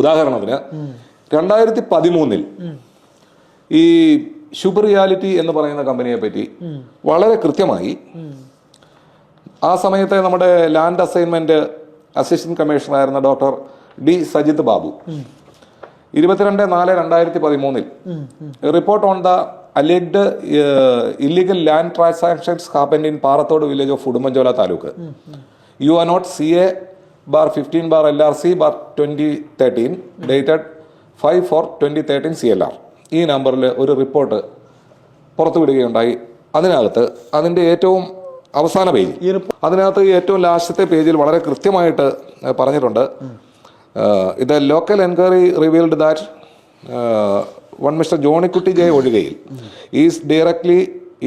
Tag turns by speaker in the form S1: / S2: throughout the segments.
S1: ഉദാഹരണത്തിന് രണ്ടായിരത്തി പതിമൂന്നിൽ ഈ ഷുബർ റിയാലിറ്റി എന്ന് പറയുന്ന കമ്പനിയെ പറ്റി വളരെ കൃത്യമായി ആ സമയത്തെ നമ്മുടെ ലാൻഡ് അസൈൻമെന്റ് അസിസ്റ്റന്റ് കമ്മീഷണർ ആയിരുന്ന ഡോക്ടർ ഡി സജിത് ബാബു. ഇരുപത്തിരണ്ട് നാല് രണ്ടായിരത്തി പതിമൂന്നിൽ report on the alleged illegal land transactions happened in Parathode village of Udumbanchola taluk. U R note C A bar fifteen bar L R C bar twenty thirteen dated five four twenty thirteen C L R ഈ നമ്പറിൽ ഒരു report പുറത്തുവിടുകയുണ്ടായി അതിനകത്ത് അതിന്റെ ഏറ്റവും അവസാന page. അതിനകത്ത് ഏറ്റവും ലാസ്റ്റത്തെ പേജിൽ വളരെ കൃത്യമായിട്ട് പറഞ്ഞിട്ടുണ്ട്. ഇത് local enquiry revealed that one mister Johnykutty Jaya Ozhikayil is directly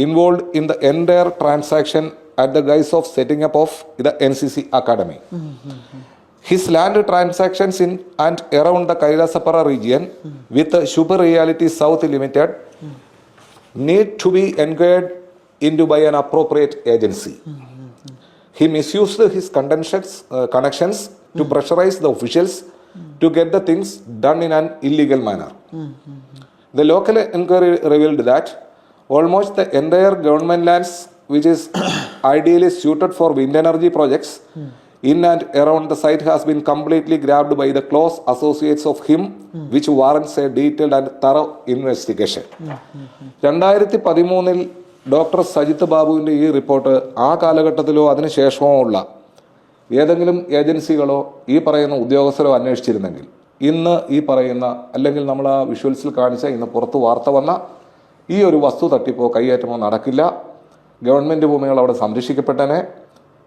S1: involve in the entire transaction at the guise of setting up of the NCC Academy. Mm-hmm. His land transactions in and around the Kailasapara region mm-hmm. with Super Reality South Limited mm-hmm. need to be enquired into by an appropriate agency. He misused his connections, uh, connections to pressurize the officials to get the things done in an illegal manner. The local inquiry revealed that almost the entire government lands, which is ideally suited for wind energy projects, in and around the site has been completely grabbed by the close associates of him, which warrants a detailed and thorough investigation. രണ്ടായിരത്തി പതിമൂന്നിൽ doctor Sajith ബാബുവിന്റെ ഈ report ആ കാലഘട്ടത്തിലോ അതിനുശേഷമോ ഉള്ള ഏതെങ്കിലും ഏജൻസികളോ ഈ പറയുന്ന ഉദ്യോഗസ്ഥരോ അന്വേഷിച്ചിരുന്നെങ്കിൽ ഇന്ന് ഈ പറയുന്ന അല്ലെങ്കിൽ നമ്മൾ ആ വിഷ്വൽസിൽ കാണിച്ച ഇന്ന് പുറത്ത് വാർത്ത വന്ന ഈ ഒരു വസ്തു തട്ടിപ്പോ കൈയേറ്റമോ നടക്കില്ല ഗവൺമെന്റ് ഭൂമികൾ അവിടെ സംരക്ഷിക്കപ്പെട്ടനെ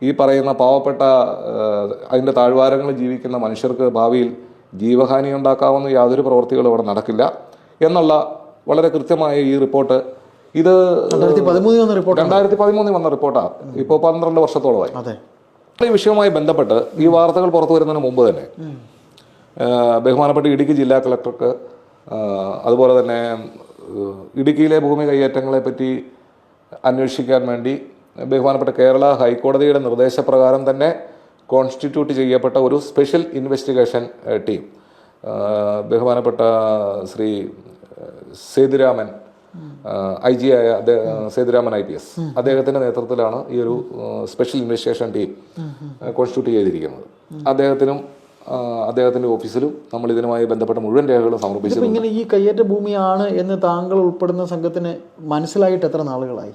S1: ഈ പറയുന്ന പാവപ്പെട്ട അതിന്റെ താഴ്വാരങ്ങളിൽ ജീവിക്കുന്ന മനുഷ്യർക്ക് ഭാവിയിൽ ജീവഹാനി ഉണ്ടാക്കാവുന്ന യാതൊരു പ്രവൃത്തികളും അവിടെ നടക്കില്ല എന്നുള്ള വളരെ കൃത്യമായ ഈ റിപ്പോർട്ട്. ഇത്
S2: രണ്ടായിരത്തി പതിമൂന്നിൽ വന്ന
S1: റിപ്പോർട്ടാണ്? ഇപ്പോൾ പന്ത്രണ്ട് വർഷത്തോളമായി.
S2: അതെ.
S1: ഈ വിഷയവുമായി ബന്ധപ്പെട്ട് ഈ വാർത്തകൾ പുറത്തു വരുന്നതിന് മുമ്പ് തന്നെ ബഹുമാനപ്പെട്ട ഇടുക്കി ജില്ലാ കളക്ടർക്ക് അതുപോലെ തന്നെ ഇടുക്കിയിലെ ഭൂമി കൈയേറ്റങ്ങളെ പറ്റി അന്വേഷിക്കാൻ വേണ്ടി ബഹുമാനപ്പെട്ട കേരള ഹൈക്കോടതിയുടെ നിർദ്ദേശപ്രകാരം തന്നെ കോൺസ്റ്റിറ്റ്യൂട്ട് ചെയ്യപ്പെട്ട ഒരു സ്പെഷ്യൽ ഇൻവെസ്റ്റിഗേഷൻ ടീം. ബഹുമാനപ്പെട്ട ശ്രീ സേതുരാമൻ ഐ ജി ആയ സേതുരാമൻ ഐ പി എസ്. അദ്ദേഹത്തിന്റെ നേതൃത്വത്തിലാണ് ഈ ഒരു സ്പെഷ്യൽ ഇൻവെസ്റ്റിഗേഷൻ ടീം കോൺസ്റ്റിറ്റ്യൂട്ട് ചെയ്തിരിക്കുന്നത്. അദ്ദേഹത്തിനും അദ്ദേഹത്തിന്റെ ഓഫീസിലും നമ്മൾ ഇതിനുമായി ബന്ധപ്പെട്ട മുഴുവൻ രേഖകളും സമർപ്പിച്ചു
S2: ഇങ്ങനെ ഈ കയ്യേറ്റ ഭൂമിയാണ് എന്ന് താങ്കൾ ഉൾപ്പെടുന്ന സംഘത്തിന് മനസ്സിലായിട്ട് എത്ര നാളുകളായി?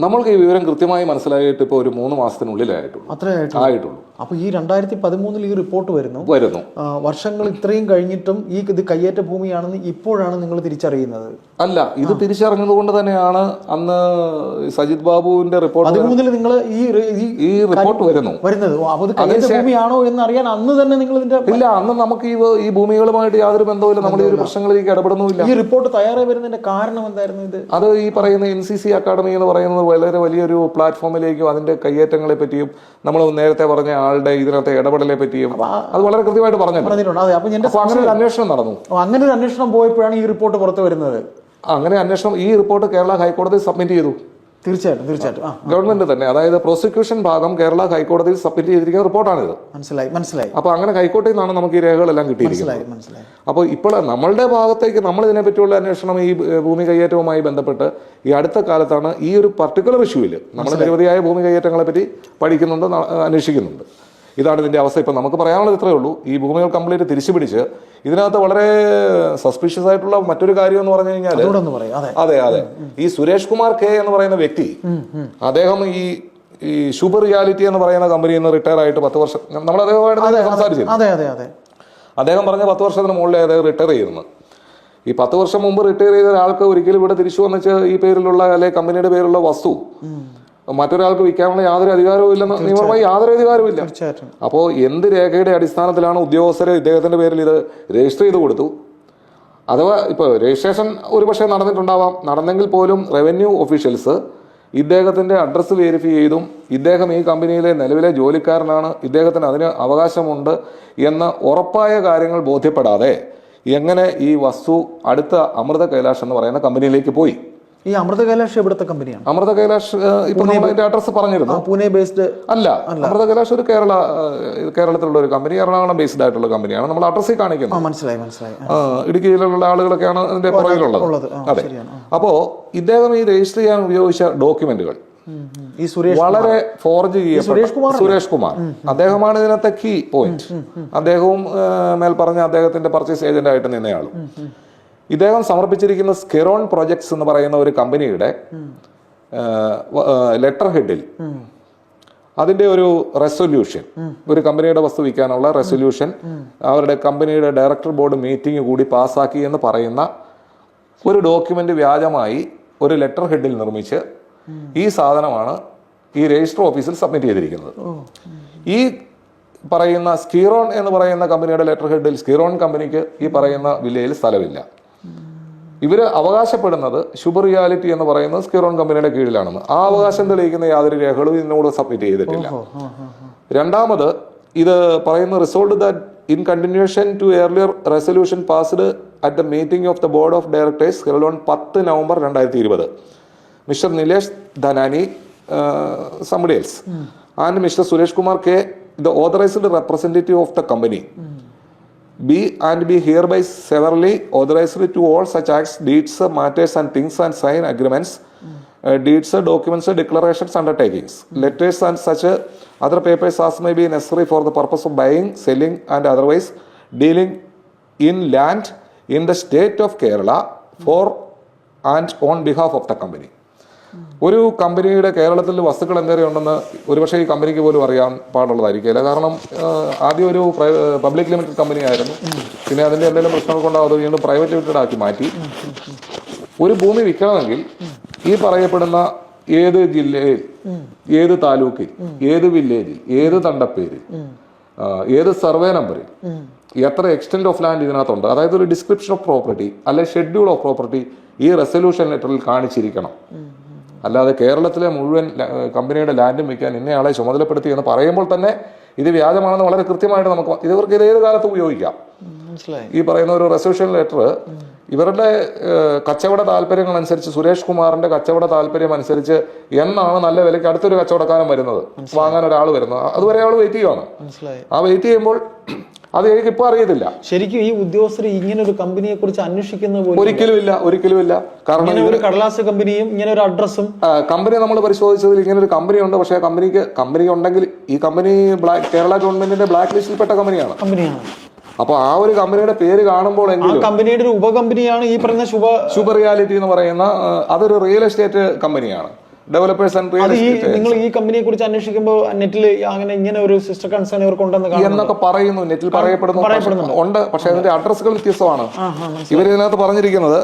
S1: നമ്മൾക്ക് ഈ വിവരം കൃത്യമായി മനസ്സിലായിട്ട് ഇപ്പോൾ ഒരു മൂന്ന് മാസത്തിനുള്ളിലായിട്ടുള്ളൂ.
S2: അത്രയായിട്ടുള്ളൂ
S1: ആയിട്ടുള്ളൂ.
S2: അപ്പൊ ഈ രണ്ടായിരത്തി പതിമൂന്നിൽ ഈ റിപ്പോർട്ട് വരുന്നു.
S1: വരുന്നു.
S2: വർഷങ്ങൾ ഇത്രയും കഴിഞ്ഞിട്ടും ഈ ഇത് കയ്യേറ്റ ഭൂമിയാണെന്ന് ഇപ്പോഴാണ് നിങ്ങൾ തിരിച്ചറിയുന്നത്.
S1: അല്ല ഇത് തിരിച്ചറിഞ്ഞത് കൊണ്ട് തന്നെയാണ് അന്ന് സജിത് ബാബുവിന്റെ റിപ്പോർട്ട്
S2: പതിമൂന്നിൽ നിങ്ങൾ ഈ ഈ
S1: ഈ റിപ്പോർട്ട് വരുന്നു.
S2: വരുന്നത്. അപ്പോൾ ഇത് കയ്യേറ്റ ഭൂമിയാണോ എന്ന് അറിയാൻ അന്ന് തന്നെ നിങ്ങൾ ഇതിന്റെ
S1: ഇല്ല അന്ന് നമുക്ക് ഈ ഈ ഭൂമികളുമായിട്ട് യാതൊരു ബന്ധവുമില്ല. നമ്മൾ ഈ ഒരു പ്രശ്നങ്ങളിലേക്ക് ഇടപെടുന്നുമില്ല.
S2: ഈ റിപ്പോർട്ട് തയ്യാറായി വരുന്നതിന്റെ കാരണം എന്തായിരുന്നു ഇത്?
S1: അത് ഈ പറയുന്ന എൻ സി സി അക്കാഡമി എന്ന് പറയുന്നത് വളരെ വലിയൊരു പ്ലാറ്റ്ഫോമിലേക്കും അതിന്റെ കയ്യേറ്റങ്ങളെ പറ്റിയും നമ്മൾ നേരത്തെ പറഞ്ഞ ആളുടെ ഇതിനകത്തെ ഇടപെടലെ പറ്റിയും അത് വളരെ കൃത്യമായിട്ട് പറഞ്ഞു അങ്ങനെ ഒരു അന്വേഷണം നടന്നു.
S2: അങ്ങനെ ഒരു അന്വേഷണം പോയപ്പോഴാണ് ഈ റിപ്പോർട്ട് പുറത്തു വരുന്നത്.
S1: അങ്ങനെ അന്വേഷണം ഈ റിപ്പോർട്ട് കേരള ഹൈക്കോടതി സബ്മിറ്റ് ചെയ്തു.
S2: തീർച്ചയായിട്ടും തീർച്ചയായിട്ടും.
S1: ഗവൺമെന്റ് തന്നെ. അതായത് പ്രോസിക്യൂഷൻ ഭാഗം കേരള ഹൈക്കോടതിയിൽ സബ്മിറ്റ് ചെയ്തിരിക്കുന്ന റിപ്പോർട്ടാണിത്
S2: മനസ്സിലായി മനസ്സിലായി.
S1: അപ്പൊ അങ്ങനെ ഹൈക്കോടതിയിൽ നിന്നാണ് നമുക്ക് ഈ രേഖകളെല്ലാം കിട്ടിയിരിക്കുന്നത്. അപ്പോൾ ഇപ്പോൾ നമ്മളുടെ ഭാഗത്തേക്ക് നമ്മൾ ഇതിനെ പറ്റിയുള്ള അന്വേഷണം ഈ ഭൂമി കൈയേറ്റവുമായി ബന്ധപ്പെട്ട് ഈ അടുത്ത കാലത്താണ് ഈ ഒരു പർട്ടിക്കുലർ ഇഷ്യൂവിൽ നമ്മൾ നിരവധിയായ ഭൂമി കൈയേറ്റങ്ങളെ പറ്റി പഠിക്കുന്നുണ്ട് അന്വേഷിക്കുന്നുണ്ട്. ഇതാണ് ഇതിന്റെ അവസ്ഥ. ഇപ്പം നമുക്ക് പറയാനുള്ളത് ഇത്രയേ ഉള്ളൂ. ഈ ഭൂമികൾ കംപ്ലീറ്റ് തിരിച്ചു പിടിച്ച് ഇതിനകത്ത് വളരെ സസ്പീഷ്യസ് ആയിട്ടുള്ള മറ്റൊരു കാര്യം എന്ന് പറഞ്ഞു കഴിഞ്ഞാൽ
S2: അതെ.
S1: അതെ ഈ സുരേഷ് കുമാർ കെ എന്ന് പറയുന്ന വ്യക്തി അദ്ദേഹം ഈ ഈ ശുഭ റിയാലിറ്റി എന്ന് പറയുന്ന കമ്പനിയിൽ നിന്ന് റിട്ടയർ ആയിട്ട് പത്ത് വർഷം നമ്മൾ അദ്ദേഹമായിട്ട്
S2: സംസാരിച്ചു
S1: അദ്ദേഹം പറഞ്ഞ പത്ത് വർഷത്തിന് മുകളിൽ അദ്ദേഹം റിട്ടയർ ചെയ്യുന്നു. ഈ പത്ത് വർഷം മുമ്പ് റിട്ടയർ ചെയ്ത ഒരാൾക്ക് ഒരിക്കലും ഇവിടെ തിരിച്ചു വന്നിച്ച് ഈ പേരിലുള്ള അല്ലെ കമ്പനിയുടെ പേരിലുള്ള വസ്തു മറ്റൊരാൾക്ക് വിൽക്കാനുള്ള യാതൊരു അധികാരവും ഇല്ലെന്ന് നിയമപരമായി യാതൊരു അധികാരവും ഇല്ല. അപ്പോൾ എന്ത് രേഖയുടെ അടിസ്ഥാനത്തിലാണ് ഉദ്യോഗസ്ഥരെ ഇദ്ദേഹത്തിന്റെ പേരിൽ ഇത് രജിസ്റ്റർ ചെയ്ത് കൊടുത്തു? അഥവാ ഇപ്പോൾ രജിസ്ട്രേഷൻ ഒരുപക്ഷെ നടന്നിട്ടുണ്ടാവാം. നടന്നെങ്കിൽ പോലും റവന്യൂ ഒഫീഷ്യൽസ് ഇദ്ദേഹത്തിന്റെ അഡ്രസ്സ് വെരിഫൈ ചെയ്തും ഇദ്ദേഹം ഈ കമ്പനിയിലെ നിലവിലെ ജോലിക്കാരനാണ് ഇദ്ദേഹത്തിന് അതിന് അവകാശമുണ്ട് എന്ന ഉറപ്പായ കാര്യങ്ങൾ ബോധ്യപ്പെടാതെ എങ്ങനെ ഈ വസ്തു അടുത്ത അമൃത കൈലാഷ് എന്ന് പറയുന്ന കമ്പനിയിലേക്ക് പോയി?
S2: ഈ അമൃത കൈലാഷ് എവിടുത്തെ കമ്പനിയാണ്.
S1: അമൃത കൈലാഷ് ഇപ്പൊ അതിന്റെ അഡ്രസ് പറഞ്ഞിരുന്നു.
S2: പൂനെ ബേസ്ഡ്
S1: അല്ല അമൃത കൈലാഷ് ഒരു കേരള കേരളത്തിലുള്ള ഒരു കമ്പനി എറണാകുളം ബേസ്ഡ് ആയിട്ടുള്ള കമ്പനിയാണ്. നമ്മൾ അഡ്രസ്സിൽ കാണിക്കുന്നത്
S2: മനസ്സിലായി മനസ്സിലായി.
S1: ഇടുക്കി ജില്ലയിലുള്ള ആളുകളൊക്കെയാണ് അതിന്റെ പുറകിലുള്ളത്. അതെ. അപ്പോ ഇദ്ദേഹം ഈ രജിസ്റ്റർ ചെയ്യാൻ ഉപയോഗിച്ച ഡോക്യുമെന്റുകൾ.
S2: ഈ സുരേഷ്
S1: വളരെ ഫോർജ്
S2: സുരേഷ് കുമാർ
S1: സുരേഷ് കുമാർ. അദ്ദേഹമാണ് ഇതിനകത്തെ കീ പോയിന്റ് അദ്ദേഹവും മേൽ പറഞ്ഞ അദ്ദേഹത്തിന്റെ പർച്ചേസ് ഏജന്റ് ആയിട്ട് നിന്നയാളും. ഇദ്ദേഹം സമർപ്പിച്ചിരിക്കുന്ന സ്കെറോൺ പ്രൊജക്ട്സ് എന്ന് പറയുന്ന ഒരു കമ്പനിയുടെ ലെറ്റർ ഹെഡിൽ അതിന്റെ ഒരു റെസൊല്യൂഷൻ ഒരു കമ്പനിയുടെ വസ്തു വിൽക്കാനുള്ള റെസൊല്യൂഷൻ അവരുടെ കമ്പനിയുടെ ഡയറക്ടർ ബോർഡ് മീറ്റിംഗ് കൂടി പാസ്സാക്കി എന്ന് പറയുന്ന ഒരു ഡോക്യുമെന്റ് വ്യാജമായി ഒരു ലെറ്റർ ഹെഡിൽ നിർമ്മിച്ച് ഈ സാധനമാണ് ഈ രജിസ്റ്റർ ഓഫീസിൽ സബ്മിറ്റ് ചെയ്തിരിക്കുന്നത്. ഈ പറയുന്ന സ്കീറോൺ എന്ന് പറയുന്ന കമ്പനിയുടെ ലെറ്റർ ഹെഡിൽ സ്കീറോൺ കമ്പനിക്ക് ഈ പറയുന്ന വില്ലയിൽ സ്ഥലമില്ല. ഇവർ അവകാശപ്പെടുന്നത് ശുഭ റിയാലിറ്റി എന്ന് പറയുന്നത് സ്കിറോൺ കമ്പനിയുടെ കീഴിലാണെന്ന്. ആ അവകാശം തെളിയിക്കുന്ന യാതൊരു രേഖകളും ഇതിനോട് സബ്മിറ്റ് ചെയ്തിട്ടില്ല. രണ്ടാമത് ഇത് പറയുന്ന resolved that in continuation to earlier resolution passed at the meeting of the board of directors Skiron പത്ത് നവംബർ രണ്ടായിരത്തി ഇരുപത് mister Nilesh Dhanani സംബഡിയൽസ് and mister Suresh Kumar K the authorised representative of the company. B and be hereby severally authorized to all such acts, deeds, matters and things and sign agreements, uh, deeds, documents, declarations, undertakings, letters and such uh, other papers as may be necessary for the purpose of buying, selling and otherwise dealing in land in the state of Kerala for and on behalf of the company. ഒരു കമ്പനിയുടെ കേരളത്തിൽ വസ്തുക്കൾ എന്തെങ്കിലും ഉണ്ടെന്ന് ഒരുപക്ഷെ ഈ കമ്പനിക്ക് പോലും അറിയാൻ പാടുള്ളതായിരിക്കില്ല കാരണം ആദ്യം ഒരു പബ്ലിക് ലിമിറ്റഡ് കമ്പനി ആയിരുന്നു. പിന്നെ അതിന്റെ എന്തെങ്കിലും പ്രശ്നങ്ങൾ അത് വീണ്ടും പ്രൈവറ്റ് ലിമിറ്റഡ് ആക്കി മാറ്റി. ഒരു ഭൂമി വിൽക്കണമെങ്കിൽ ഈ പറയപ്പെടുന്ന ഏത് ജില്ലയിൽ ഏത് താലൂക്കിൽ ഏത് വില്ലേജിൽ ഏത് തണ്ടപ്പേര് ഏത് സർവേ നമ്പറിൽ എത്ര എക്സ്റ്റെൻഡ് ഓഫ് ലാൻഡ് ഇതിനകത്തുണ്ട്. അതായത് ഒരു ഡിസ്ക്രിപ്ഷൻ ഓഫ് പ്രോപ്പർട്ടി അല്ലെ ഷെഡ്യൂൾ ഓഫ് പ്രോപ്പർട്ടി ഈ റെസൊല്യൂഷൻ ലെറ്ററിൽ കാണിച്ചിരിക്കണം. അല്ലാതെ കേരളത്തിലെ മുഴുവൻ കമ്പനിയുടെ ലാൻഡും വിൽക്കാൻ ഇന്നയാളെ ചുമതലപ്പെടുത്തി എന്ന് പറയുമ്പോൾ തന്നെ ഇത് വ്യാജമാണെന്ന് വളരെ കൃത്യമായിട്ട് നമുക്ക് ഇത് ഇവർക്ക് ഇത് ഏത് കാലത്ത് ഉപയോഗിക്കാം. ഈ പറയുന്ന ഒരു റെസൊല്യൂഷൻ ലെറ്റർ ഇവരുടെ കച്ചവട താല്പര്യങ്ങൾ അനുസരിച്ച് സുരേഷ് കുമാറിന്റെ കച്ചവട താല്പര്യം അനുസരിച്ച് എന്നാണ് നല്ല വിലയ്ക്ക് അടുത്തൊരു കച്ചവടക്കാരൻ വരുന്നത്. വാങ്ങാൻ ഒരാൾ വരുന്നത്. അതുവരെ അയാൾ വെയിറ്റ് ചെയ്യുവാണ്.
S2: മനസ്സിലായി.
S1: ആ വെയിറ്റ് ചെയ്യുമ്പോൾ അത് എനിക്ക് ഇപ്പൊ അറിയത്തില്ല.
S2: ശരിക്കും ഈ ഉദ്യോഗസ്ഥർ ഇങ്ങനെ ഒരു കമ്പനിയെ കുറിച്ച് അന്വേഷിക്കുന്ന പോലും
S1: ഒരിക്കലും ഇല്ല ഒരിക്കലും ഇല്ല കാരണം
S2: ഒരു കടലാസ് കമ്പനിയും ഇങ്ങനെ ഒരു അഡ്രസ്സും
S1: കമ്പനി നമ്മൾ പരിശോധിച്ചതിൽ ഇങ്ങനെ ഒരു കമ്പനി ഉണ്ട് പക്ഷേ കമ്പനിക്ക് കമ്പനി ഉണ്ടെങ്കിൽ ഈ കമ്പനി ബ്ലാക്ക് കേരള ഗവൺമെന്റിന്റെ ബ്ലാക്ക് ലിസ്റ്റിൽപ്പെട്ട കമ്പനിയാണ്.
S2: കമ്പനിയാണ്.
S1: അപ്പൊ ആ ഒരു കമ്പനിയുടെ പേര് കാണുമ്പോൾ
S2: കമ്പനിയുടെ ഒരു ഉപകമ്പനിയാണ് ഈ പറയുന്ന ശുഭ
S1: സൂപ്പർ റിയാലിറ്റി എന്ന് പറയുന്ന അതൊരു റിയൽ എസ്റ്റേറ്റ് കമ്പനിയാണ്. ഡെവലപ്പേഴ്സ് ആൻഡ് റിയൽ എസ്റ്റേറ്റ്
S2: നിങ്ങൾ ഈ കമ്പനിയെ കുറിച്ച് അന്വേഷിക്കുമ്പോൾ നെറ്റിൽ അങ്ങനെ ഇങ്ങനെ ഒരു സിസ്റ്റർ കൺസേൺ ഇവർക്കുണ്ടെന്ന്
S1: എന്നൊക്കെ പറയുന്നു. നെറ്റിൽ പറയപ്പെടുന്നു. ഉണ്ട്. പക്ഷെ അതിന്റെ അഡ്രസ്സുകൾ വ്യത്യസ്തമാണ്. ഇവർ ഇതിനകത്ത് പറഞ്ഞിരിക്കുന്നത്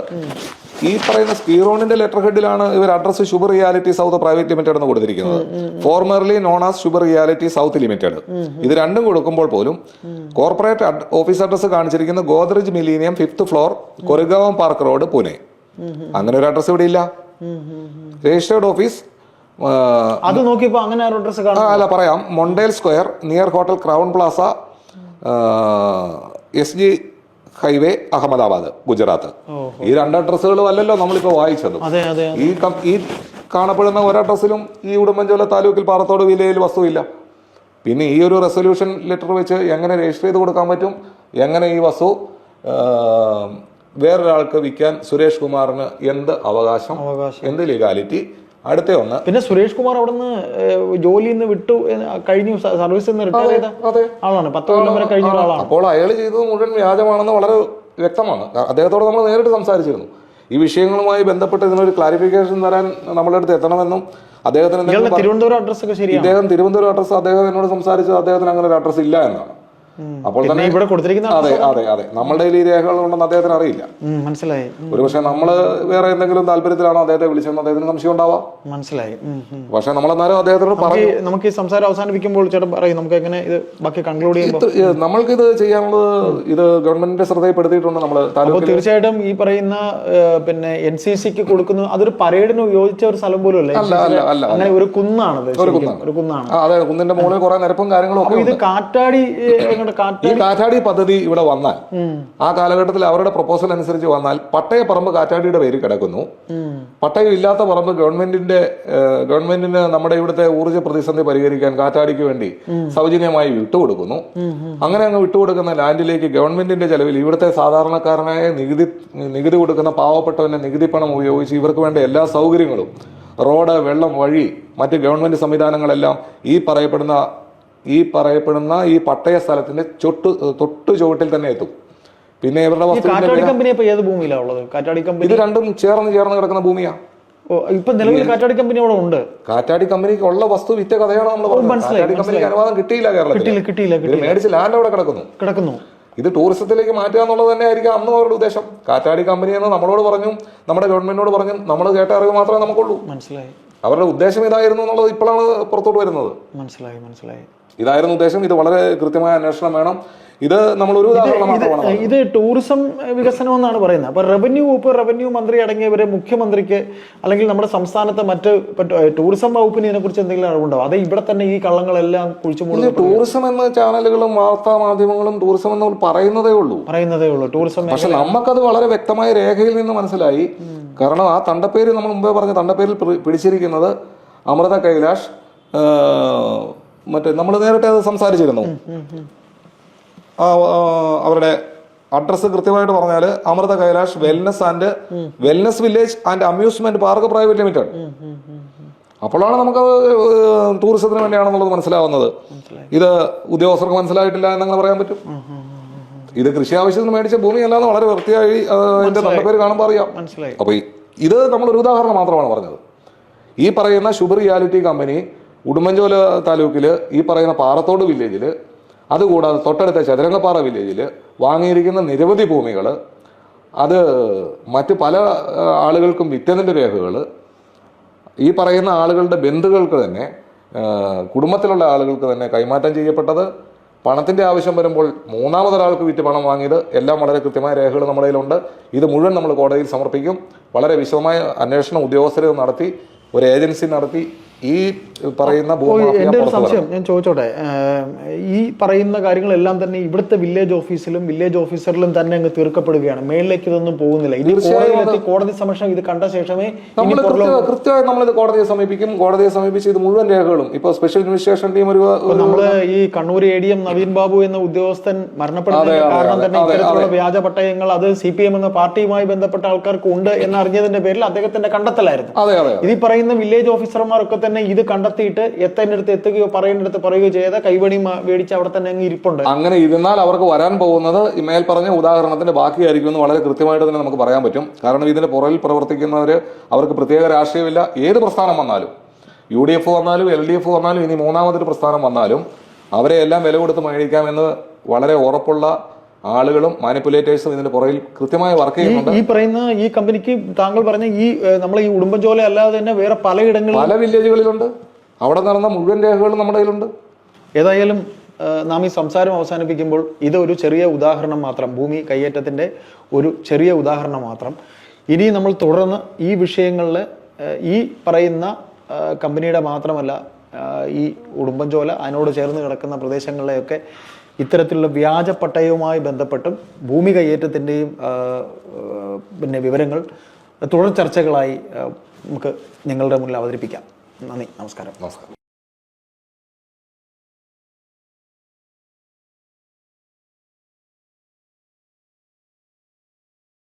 S1: ഈ പറയുന്ന സ്കീറോണിന്റെ ലെറ്റർ ഹെഡിലാണ് ഇവർ address ഷുബർ reality south private limited എന്ന് കൊടുത്തിരിക്കുന്നത്. Formerly known as ഷുബർ reality south limited ഇത് രണ്ടും കൊടുക്കുമ്പോൾ പോലും കോർപ്പറേറ്റ് ഓഫീസ് അഡ്രസ് കാണിച്ചിരിക്കുന്ന Godrej millennium fifth floor Koregaon park road Pune അങ്ങനെ ഒരു അഡ്രസ് ഇവിടെ ഇല്ല. രജിസ്റ്റേർഡ് ഓഫീസ്
S2: അത് നോക്കിയപ്പോ അങ്ങനെ അഡ്രസ്
S1: അല്ല പറയാം. Mondeal square near hotel Crowne Plaza S G highway Ahmedabad Gujarat. ഈ രണ്ട് അഡ്രസ്സുകളും അല്ലല്ലോ നമ്മളിപ്പോൾ വായിച്ചത്. ഈ ഈ കാണപ്പെടുന്ന ഒരു അഡ്രസ്സിലും ഈ ഉടുമ്പൻചോല താലൂക്കിൽ പാറത്തോട് വിലയിൽ വസ്തുവില്ല. പിന്നെ ഈ ഒരു റെസൊല്യൂഷൻ ലെറ്റർ വെച്ച് എങ്ങനെ രജിസ്റ്റർ ചെയ്ത് കൊടുക്കാൻ പറ്റും? എങ്ങനെ ഈ വസ്തു വേറൊരാൾക്ക് വിൽക്കാൻ സുരേഷ് കുമാറിന് എന്ത് അവകാശം? എന്ത് ലീഗാലിറ്റി അടുത്ത ഒന്ന്.
S2: പിന്നെ സുരേഷ് കുമാർ അവിടുന്ന് ജോലിയിൽ നിന്ന് വിട്ടു കഴിഞ്ഞു സർവീസിൽ നിന്ന് റിട്ടയർ ചെയ്ത
S1: അതെ.
S2: ആളാണ്. പത്ത് കൊല്ലം വരെ കഴിഞ്ഞ ഒരാളാണ്.
S1: അപ്പോൾ അയാൾ ചെയ്തത് മുഴുവൻ വ്യാജമാണെന്ന് വളരെ വ്യക്തമാണ്. അദ്ദേഹത്തോട് നമ്മൾ നേരിട്ട് സംസാരിച്ചിരുന്നു. ഈ വിഷയങ്ങളുമായി ബന്ധപ്പെട്ട് ഇതിനൊരു ക്ലാരിഫിക്കേഷൻ തരാൻ നമ്മുടെ അടുത്ത് എത്തണമെന്നും അദ്ദേഹത്തിന്
S2: തിരുവനന്തപുരം അഡ്രസ് ഒക്കെ ശരിയാണ്?
S1: ഇദ്ദേഹം തിരുവനന്തപുരം അഡ്രസ് അദ്ദേഹം എന്നോട് സംസാരിച്ചത് അദ്ദേഹത്തിന് അങ്ങനെ ഒരു അഡ്രസ് ഇല്ല എന്നാണ്. അപ്പോൾ തന്നെ
S2: ഇവിടെ കൊടുത്തിരിക്കുന്ന
S1: അതെ അതെ അതെ. നമ്മളുടെ ഈ രേഖകൾ ഉണ്ടെന്ന് അദ്ദേഹത്തിന് അറിയില്ല.
S2: മനസ്സിലായി. ഒരു
S1: ഒരുപക്ഷെ നമ്മൾ വേറെ എന്തെങ്കിലും താല്പര്യത്തിലാണോ അദ്ദേഹത്തെ വിളിച്ചതെന്ന് അദ്ദേഹത്തിന് സംശയം ഉണ്ടാവാം.
S2: മനസ്സിലായി.
S1: പക്ഷെ നമ്മൾ നമ്മളെന്നാലും അദ്ദേഹത്തോട് പറഞ്ഞു
S2: നമുക്ക് ഈ സംസാരം അവസാനിപ്പിക്കുമ്പോൾ ചേട്ടൻ പറയും നമുക്ക് എങ്ങനെ ഇത് ബാക്കി കൺക്ലൂഡ് ചെയ്യുമ്പോൾ
S1: ഇത് ചെയ്യാനുള്ളത് ഇത് ഗവൺമെന്റിന്റെ ശ്രദ്ധയിൽപ്പെടുത്തിയിട്ടുണ്ട് നമ്മൾ
S2: തീർച്ചയായിട്ടും ഈ പറയുന്ന പിന്നെ എൻ സി സിക്ക് കൊടുക്കുന്ന അതൊരു പരേഡിന് യോജിച്ച ഒരു സ്ഥലം പോലും അല്ല. അങ്ങനെ ഒരു കുന്നാണത്.
S1: കുന്നാണ്.
S2: ഒരു കുന്നാണ്.
S1: അതെ കുന്നിന്റെ മുകളിൽ കുറെ നിരപ്പും കാര്യങ്ങളും
S2: ഇത് കാറ്റാടി
S1: ഈ കാറ്റാടി പദ്ധതി ഇവിടെ വന്നാൽ ആ കാലഘട്ടത്തിൽ അവരുടെ പ്രപ്പോസൽ അനുസരിച്ച് വന്നാൽ പട്ടയ പറമ്പ് കാറ്റാടിയുടെ പേര് കിടക്കുന്നു. പട്ടയം ഇല്ലാത്ത പറമ്പ് ഗവൺമെന്റിന്റെ ഗവൺമെന്റിന് നമ്മുടെ ഇവിടുത്തെ ഊർജ പ്രതിസന്ധി പരിഹരിക്കാൻ കാറ്റാടിക്ക് വേണ്ടി സൗജന്യമായി വിട്ടുകൊടുക്കുന്നു. അങ്ങനെ അങ്ങ് വിട്ടുകൊടുക്കുന്ന ലാൻഡിലേക്ക് ഗവൺമെന്റിന്റെ ചെലവിൽ ഇവിടുത്തെ സാധാരണക്കാരനായ നികുതി നികുതി കൊടുക്കുന്ന പാവപ്പെട്ടവന്റെ നികുതി പണം ഉപയോഗിച്ച് ഇവർക്ക് വേണ്ട എല്ലാ സൗകര്യങ്ങളും റോഡ് വെള്ളം വഴി മറ്റ് ഗവൺമെന്റ് സംവിധാനങ്ങളെല്ലാം ഈ പറയപ്പെടുന്ന ഈ പറയപ്പെടുന്ന ഈ പട്ടയ സ്ഥലത്തിന്റെ ചൊട്ട് തൊട്ടു ചുവട്ടിൽ തന്നെ എത്തും. പിന്നെ ഇവരുടെ
S2: കാറ്റാടി കമ്പനി ഇപ്പൊ ഏത് ഭൂമിയിലാണ് ഉള്ളത്? കാറ്റാടി കമ്പനി
S1: ഇത് രണ്ടും ചേർന്ന് ചേർന്ന് കിടക്കുന്ന ഭൂമിയാ.
S2: ഇപ്പൊ നിലവിൽ കാറ്റാടി കമ്പനി അവിടെ ഉണ്ട്.
S1: കാറ്റാടി കമ്പനിക്ക് ഉള്ള വസ്തു വിറ്റ കഥയാണ് നമ്മൾ
S2: മനസ്സിലായി,
S1: കമ്പനിക്ക് അനുവാദം കിട്ടിയില്ല കേരളത്തിൽ
S2: കിട്ടിയില്ല
S1: മേടിച്ച് ലാൻഡ് അവിടെ കിടക്കുന്നു.
S2: കിടക്കുന്നു.
S1: ഇത് ടൂറിസത്തിലേക്ക് മാറ്റുക എന്നുള്ളത് തന്നെ ആയിരിക്കും അന്നും അവരുടെ ഉദ്ദേശം. കാറ്റാടി കമ്പനി എന്ന് നമ്മളോട് പറഞ്ഞു നമ്മുടെ ഗവൺമെന്റിനോട് പറഞ്ഞു നമ്മൾ കേട്ട അറിവ് മാത്രമേ നമുക്കുള്ളൂ.
S2: മനസ്സിലായി.
S1: അവരുടെ ഉദ്ദേശം ഇതായിരുന്നു എന്നുള്ളത് ഇപ്പോഴാണ് പുറത്തോട്ട് വരുന്നത്.
S2: മനസ്സിലായി മനസ്സിലായി.
S1: ഇതായിരുന്നു ഉദ്ദേശം. ഇത് വളരെ കൃത്യമായ അന്വേഷണം വേണം. ഇത് നമ്മൾ ഒരു
S2: ഇത് ടൂറിസം വികസനം എന്നാണ് പറയുന്നത്. അപ്പൊ റവന്യൂ വകുപ്പ് റവന്യൂ മന്ത്രി അടങ്ങിയവരെ മുഖ്യമന്ത്രിക്ക് അല്ലെങ്കിൽ നമ്മുടെ സംസ്ഥാനത്തെ മറ്റ് ടൂറിസം വകുപ്പിന് ഇതിനെക്കുറിച്ച് എന്തെങ്കിലും അറിവുണ്ടോ? അത് ഇവിടെ തന്നെ ഈ കള്ളങ്ങളെല്ലാം കുഴിച്ചു
S1: ടൂറിസം എന്ന ചാനലുകളും വാർത്താ മാധ്യമങ്ങളും ടൂറിസം എന്ന് പറയുന്നതേ ഉള്ളൂ.
S2: പറയുന്നതേ ഉള്ളൂ. ടൂറിസം
S1: പക്ഷെ നമുക്കത് വളരെ വ്യക്തമായ രേഖയിൽ നിന്ന് മനസ്സിലായി. കാരണം ആ തണ്ടപ്പേര് നമ്മൾ മുമ്പേ പറഞ്ഞ തണ്ടപ്പേരിൽ പിടിച്ചിരിക്കുന്നത് അമൃത കൈലാഷ് മറ്റേ നമ്മൾ നേരിട്ട് അത് സംസാരിച്ചിരുന്നു. അവരുടെ അഡ്രസ്സ് കൃത്യമായിട്ട് പറഞ്ഞാൽ Amrita Kailash wellness and wellness village and amusement park private limited അപ്പോഴാണ് നമുക്ക് ടൂറിസത്തിന് വേണ്ടിയാണെന്നുള്ളത് മനസ്സിലാവുന്നത്. ഇത് ഉദ്യോഗസ്ഥർക്ക് മനസ്സിലായിട്ടില്ല എന്നങ്ങനെ പറയാൻ പറ്റും? ഇത് കൃഷി ആവശ്യത്തിന് മേടിച്ച ഭൂമി അല്ലാതെ വളരെ വൃത്തിയായി അതിന്റെ പേര് കാണുമ്പോൾ അറിയാം. അപ്പൊ ഇത് നമ്മൾ ഒരു ഉദാഹരണം മാത്രമാണ് പറഞ്ഞത്. ഈ പറയുന്ന ശുഭ റിയാലിറ്റി കമ്പനി ഉടുമ്പൻചോല താലൂക്കിൽ ഈ പറയുന്ന പാറത്തോട് വില്ലേജിൽ അതുകൂടാതെ തൊട്ടടുത്ത ചതുരംഗപ്പാറ വില്ലേജിൽ വാങ്ങിയിരിക്കുന്ന നിരവധി ഭൂമികൾ അത് മറ്റ് പല ആളുകൾക്കും വിറ്റതിന്റെ രേഖകൾ ഈ പറയുന്ന ആളുകളുടെ ബന്ധുക്കൾക്ക് തന്നെ കുടുംബത്തിലുള്ള ആളുകൾക്ക് തന്നെ കൈമാറ്റം ചെയ്യപ്പെട്ടത്. പണത്തിന്റെ ആവശ്യം വരുമ്പോൾ മൂന്നാമതൊരാൾക്ക് വിറ്റ് പണം വാങ്ങിയത് എല്ലാം വളരെ കൃത്യമായ രേഖകൾ നമ്മുടെ കയ്യിലുണ്ട്. ഇത് മുഴുവൻ നമ്മൾ കോടതിയിൽ സമർപ്പിക്കും. വളരെ വിശദമായ അന്വേഷണം ഉദ്യോഗസ്ഥരെ നടത്തി ഒരു ഏജൻസി നടത്തി ഈ പറയുന്ന
S2: എന്റെ ഒരു. സംശയം ഞാൻ ചോദിച്ചോട്ടെ ഈ പറയുന്ന കാര്യങ്ങളെല്ലാം തന്നെ ഇവിടുത്തെ വില്ലേജ് ഓഫീസിലും വില്ലേജ് ഓഫീസറിലും തന്നെ അങ്ങ് തീർക്കപ്പെടുകയാണ്. മേളിലേക്ക് ഇതൊന്നും പോകുന്നില്ല.
S1: ഇത്
S2: കോടതിയിലെത്തി കോടതി സമക്ഷം ഇത് കണ്ട ശേഷമേ
S1: നമ്മൾ കൃത്യമായി നമ്മളിത് കോടതിയെ സമീപിക്കും. കോടതിയെ സമീപിച്ച് ഇത് മുഴുവൻ രേഖകളും. ഇപ്പൊ സ്പെഷ്യൽ ഇൻവെസ്റ്റിഗേഷൻ ടീം ഒരു
S2: നമ്മൾ ഈ Kannur A D M Naveen Babu എന്ന ഉദ്യോഗസ്ഥൻ
S1: അതെ,
S2: കാരണം തന്നെ ഇത്തരത്തിലുള്ള. വ്യാജ പട്ടയങ്ങൾ അത് സി പി എം എന്ന പാർട്ടിയുമായി ബന്ധപ്പെട്ട ആൾക്കാർക്ക് ഉണ്ട് എന്ന് അറിഞ്ഞതിന്റെ പേരിൽ അദ്ദേഹത്തിന്റെ കണ്ടെത്തലായിരുന്നു. ഇത് ഈ പറയുന്ന വില്ലേജ് ഓഫീസർമാരൊക്കെ തന്നെ ഇത് കണ്ടെത്തിയിട്ട് എത്തേണ്ടടുത്ത് എത്തുകയോ പറയേണ്ടടുത്ത് പറയുകയോ ചെയ്ത കൈവണി മേടിച്ച് അവിടെ തന്നെ അങ്ങ് ഇരിപ്പുണ്ട്.
S1: അങ്ങനെ ഇരുന്നാൽ അവർക്ക് വരാൻ പോകുന്നത് ഇമേൽ മേൽ പറഞ്ഞ ഉദാഹരണത്തിന്റെ ബാക്കിയായിരിക്കും എന്ന് വളരെ കൃത്യമായിട്ട് തന്നെ നമുക്ക് പറയാൻ പറ്റും. കാരണം ഇതിന്റെ പുറകിൽ പ്രവർത്തിക്കുന്നവര് അവർക്ക് പ്രത്യേക രാഷ്ട്രീയമില്ല. ഏത് പ്രസ്ഥാനം വന്നാലും യു ഡി എഫ് വന്നാലും എൽ ഡി എഫ് വന്നാലും ഇനി മൂന്നാമതൊരു പ്രസ്ഥാനം വന്നാലും അവരെ എല്ലാം വില കൊടുത്ത് മേടിക്കാമെന്ന് വളരെ ഉറപ്പുള്ള ആളുകളും മാനിപ്പുലേറ്റേഴ്സും ഇതിന്റെ പുറകിൽ കൃത്യമായി വർക്ക് ചെയ്യുന്നുണ്ട്.
S2: ഈ പറയുന്ന ഈ കമ്പനിക്ക് താങ്കൾ പറഞ്ഞ ഈ നമ്മൾ ഈ ഉടുമ്പൻചോല അല്ലാതെ തന്നെ വേറെ പലയിടങ്ങളിലും
S1: പല വില്ലേജുകളിലുണ്ട്. അവിടെ നടന്ന മുഴുവൻ രേഖകളും നമ്മുടെ കയ്യിലുണ്ട്.
S2: ഏതായാലും നാം ഈ സംസാരം അവസാനിപ്പിക്കുമ്പോൾ ഇത് ഒരു ചെറിയ ഉദാഹരണം മാത്രം ഭൂമി കയ്യേറ്റത്തിന്റെ ഒരു ചെറിയ ഉദാഹരണം മാത്രം. ഇനി നമ്മൾ തുടർന്ന് ഈ വിഷയങ്ങളിൽ ഈ പറയുന്ന കമ്പനിയുടെ മാത്രമല്ല ഈ ഉടുമ്പൻചോല അതിനോട് ചേർന്ന് കിടക്കുന്ന പ്രദേശങ്ങളിലെയൊക്കെ ഇത്തരത്തിലുള്ള വ്യാജ പട്ടയവുമായി ബന്ധപ്പെട്ടും ഭൂമി കയ്യേറ്റത്തിന്റെയും പിന്നെ വിവരങ്ങൾ തുടർ ചർച്ചകളായി നമുക്ക് നിങ്ങളുടെ മുന്നിൽ അവതരിപ്പിക്കാം. നന്ദി. നമസ്കാരം.
S1: നമസ്കാരം.